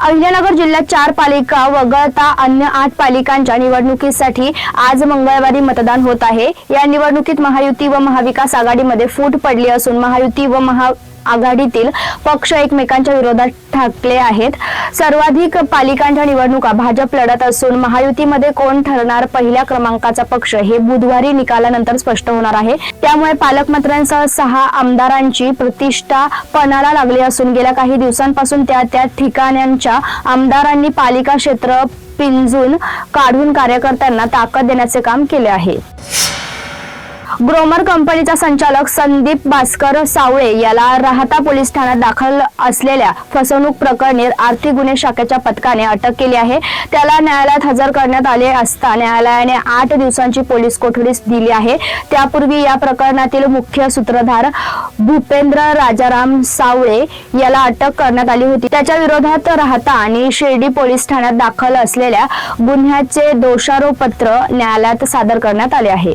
अहिल्यानगर जिल्ह्यात चार पालिका वगळता अन्य आठ पालिकांच्या निवडणुकीसाठी आज मंगळवारी मतदान होत आहे. या निवडणुकीत महायुती व महाविकास आघाडीमध्ये फूट पडली असून महायुती व महा आघाडीतील पक्ष एकमेकांच्या विरोधात ठाकले आहेत. सर्वाधिक पालिकांच्या निवडणुका भाजप लढत असून महायुतीमध्ये कोण ठरणार पहिल्या क्रमांकाचा पक्ष हे बुधवारी निकालानंतर स्पष्ट होणार आहे. त्यामुळे पालकमंत्र्यांसह सहा आमदारांची प्रतिष्ठा पणाला लागली असून गेल्या काही दिवसांपासून त्या त्या ठिकाणांच्या आमदारांनी पालिका क्षेत्र पिंजून काढून कार्यकर्त्यांना ताकद देण्याचे काम केले आहे. ग्रोमर कंपनीचा संचालक संदीप भास्कर सावळे याला राहता पोलीस ठाण्यात दाखल असलेल्या फसवणूक प्रकरणी आर्थिक गुन्हे शाखेच्या पथकाने अटक केली आहे. त्याला न्यायालयात हजर करण्यात आले असता न्यायालयाने आठ दिवसांची पोलीस कोठडी दिली आहे. त्यापूर्वी या प्रकरणातील मुख्य सूत्रधार भूपेंद्र राजाराम सावळे याला अटक करण्यात आली होती. त्याच्या विरोधात राहता आणि शिर्डी पोलीस ठाण्यात दाखल असलेल्या गुन्ह्याचे दोषारोपत्र न्यायालयात सादर करण्यात आले आहे.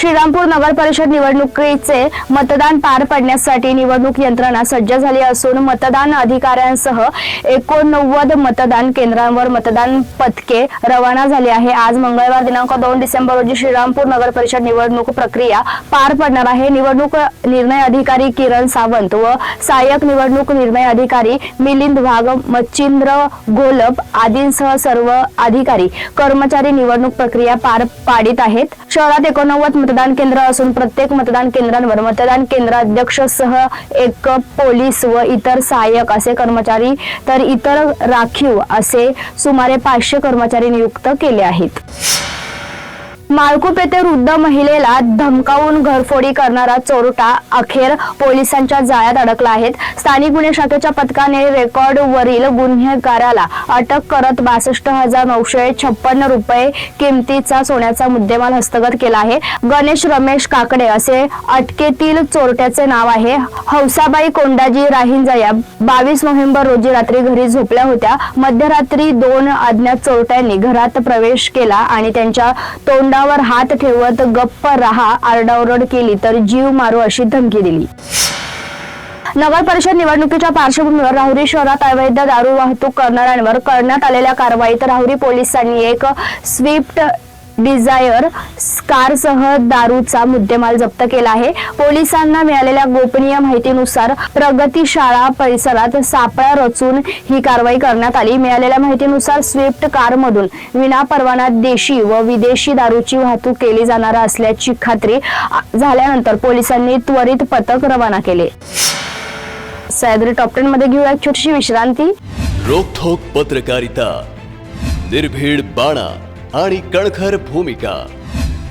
श्रीरामपूर नगर परिषद निवडणुकीचे मतदान पार पडण्यासाठी निवडणूक यंत्रणा सज्ज झाली असून मतदान अधिकाऱ्यांसह एकोणनव्वद मतदान केंद्रांवर मतदान पथके रवाना झाली आहे. आज मंगळवार दिनांक दोन डिसेंबर रोजी श्रीरामपूर नगर परिषद निवडणूक प्रक्रिया पार पडणार आहे. निवडणूक निर्णय अधिकारी किरण सावंत व सहाय्यक निवडणूक निर्णय अधिकारी मिलिंद वाघ मच्छिंद्र गोलप आदींसह सर्व अधिकारी कर्मचारी निवडणूक प्रक्रिया पार पाडित आहेत. शहरात एकोणनव्वद मतदान केंद्र असून प्रत्येक मतदान केंद्रांवर मतदान केंद्राध्यक्षसह सह एक पोलीस व इतर सहाय्यक असे कर्मचारी तर इतर राखीव असे सुमारे पाचशे कर्मचारी नियुक्त केले आहेत. माळकूप येथे वृद्ध महिलेला धमकावून घरफोडी करणारा चोरटा अखेर पोलिसांच्या जाळ्यात अडकला आहे. स्थानिक गुन्हे शाखेच्या पथकाने रेकॉर्ड वरील गुन्हेगाराला अटक करत बासष्ट हजार नऊशे छप्पन्न रुपये किमतीचा सोन्याचा मुद्देमाल हस्तगत केला आहे. गणेश रमेश काकडे असे अटकेतील चोरट्याचे नाव आहे. हौसाबाई कोंडाजी राहिंजया बावीस नोव्हेंबर रोजी रात्री घरी झोपल्या होत्या. मध्यरात्री दोन अज्ञात चोरट्यांनी घरात प्रवेश केला आणि त्यांच्या तोंड तोंडावर हात ठेवत गप्प राहा आरडाओरड केली तर जीव मारू अशी धमकी दिली. नगर परिषद निवडणुकीच्या पार्श्वभूमीवर राहुरी शहरात अवैध दारू वाहतूक करणाऱ्यांवर करण्यात आलेल्या कारवाईत राहुरी पोलिसांनी एक स्विफ्ट डिझायर कारसह दारूचा मुद्देमाल जप्त केला आहे. पोलिसांना मिळालेल्या गोपनीय माहितीनुसार प्रगतीशाळा परिसरात सापळा रचून ही कारवाई करण्यात आली. मिळालेल्या माहितीनुसार स्विफ्ट कारमधून विनापरवाना देशी व विदेशी दारूची वाहतूक केली जाणार असल्याची खात्री झाल्यानंतर पोलिसांनी त्वरित पथक रवाना केले. सह्याद्री टॉप टेन मध्ये घेऊया एक छोटीशी विश्रांती. रोखोक पत्रकारिता निर्भीड बाणा आणि कणखर भूमिका.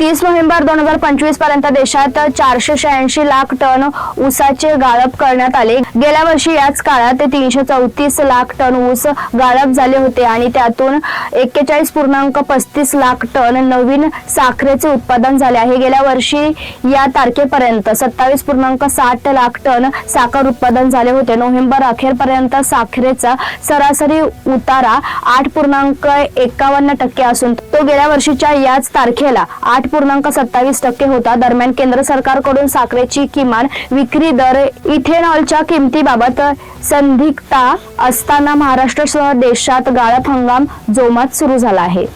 तीस नोव्हेंबर दोन हजार पंचवीसपर्यंत देशात चारशे शहाऐंशी लाख टन ऊसाचे गाळप करण्यात आले. गेल्या वर्षी याच काळात तीनशे चौतीस लाख टन ऊस गाळप झाले होते आणि त्यातून एक्केचाळीस पूर्णांक पस्तीस लाख टन नवीन साखरेचे उत्पादन झाले आहे. गेल्या वर्षी या तारखेपर्यंत सत्तावीस पूर्णांक साठ लाख टन साखर उत्पादन झाले होते. नोव्हेंबर अखेरपर्यंत साखरेचा सरासरी उतारा आठ पूर्णांक एकावन्न टक्के असून तो गेल्या वर्षीच्या याच तारखेला आठ पूर्णांक सत्तावीस टक्के होता. दरम्यान केंद्र सरकारकडून साखरेची किमान विक्री दर इथेनॉलच्या किमतीबाबत संदिग्धता असताना महाराष्ट्रासह देशात गाळप हंगाम जोमात सुरू झाला आहे.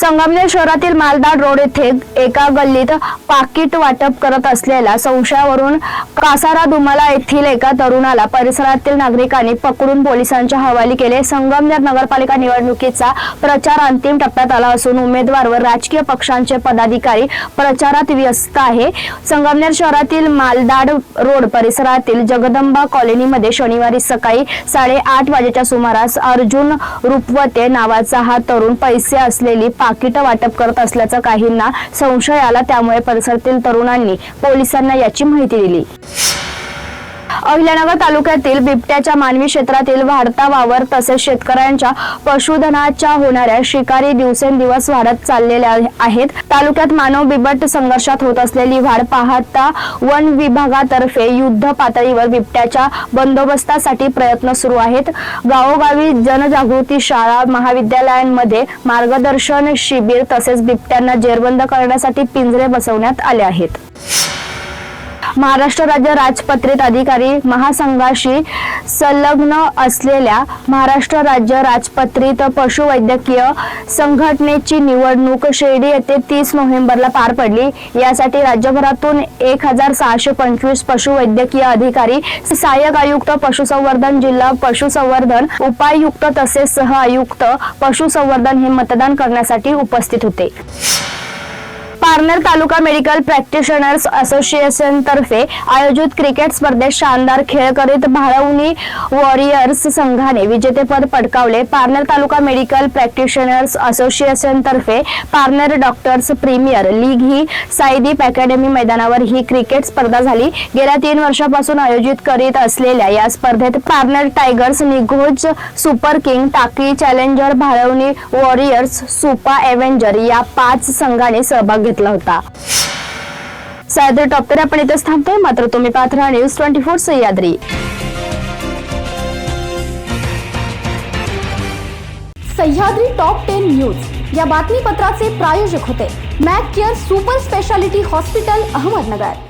संगमनेर शहरातील मालदाड रोड येथे एका गल्लीत पाकिट वाटप करत असलेल्या संशयावरून कासारा दुमाला येथील एका तरुणाला परिसरातील नागरिकांनी पकडून पोलिसांच्या हवाली केले. संगमनेर नगरपालिका निवडणुकीचा प्रचार अंतिम टप्प्यात आला असून उमेदवार व राजकीय पक्षांचे पदाधिकारी प्रचारात व्यस्त आहे. संगमनेर शहरातील मालदाड रोड परिसरातील जगदंबा कॉलनीमध्ये शनिवारी सकाळी साडेआठ वाजेच्या सुमारास अर्जुन रुपवते नावाचा हा तरुण पैसे असलेली पाकिटं वाटप करत असल्याचा काहींना संशय आला त्यामुळे परिसरातील तरुणांनी पोलिसांना याची माहिती दिली. अहिल्यानगर तालुक्यातील बिबट्याच्या मानवी क्षेत्रातील वाढता वावर तसेच शेतकऱ्यांच्या पशुधनाच्या होणाऱ्या शिकारी दिवसेंदिवस वाढत चाललेल्या आहेत. तालुक्यात मानव बिबट संघर्षात होत असलेली वाढ पाहता वन विभागातर्फे युद्ध पातळीवर बिबट्याच्या बंदोबस्तासाठी प्रयत्न सुरू आहेत. गावोगावी जनजागृती शाळा महाविद्यालयांमध्ये मार्गदर्शन शिबिर तसेच बिबट्यांना जेरबंद करण्यासाठी पिंजरे बसवण्यात आले आहेत. महाराष्ट्र राज्य राजपत्रित अधिकारी महासंघाशी संलग्न असलेल्या महाराष्ट्र राज्य राजपत्रित पशुवैद्यकीय संघटनेची निवडणूक शिर्डी येथे तीस नोव्हेंबरला पार पडली. यासाठी राज्यभरातून एक हजार सहाशे पंचवीस पशुवैद्यकीय अधिकारी सहाय्यक आयुक्त पशुसंवर्धन जिल्हा पशुसंवर्धन उपायुक्त तसेच सह आयुक्त पशुसंवर्धन हे मतदान करण्यासाठी उपस्थित होते. Parner taluka medical practitioners association तर्फे आयोजित क्रिकेट स्पर्धेत शानदार खेळ करीत भाळवणी वॉरियर्स संघाने विजेतेपद पटकावले Parner taluka medical practitioners association तर्फे पारनेर डॉक्टर्स प्रीमियर लीग ही साईदीप अकॅडमी मैदानावर ही क्रिकेट स्पर्धा झाली. गेल्या तीन वर्षापासून आयोजित करीत असलेल्या या स्पर्धेत Parner tigers Nighoj super king Taki challenger Bhalwani warriors Supa avenger या पाच संघाने सहभाग घेतला होता. सह्याद्री टॉप तरी आपण इथेच थांबतोय. मात्र तुम्ही पाहत राहा news twenty four Sahyadri. Sahyadri top ten news. या बातमीपत्राचे प्रायोजक होते. Mac care super speciality hospital Ahmednagar.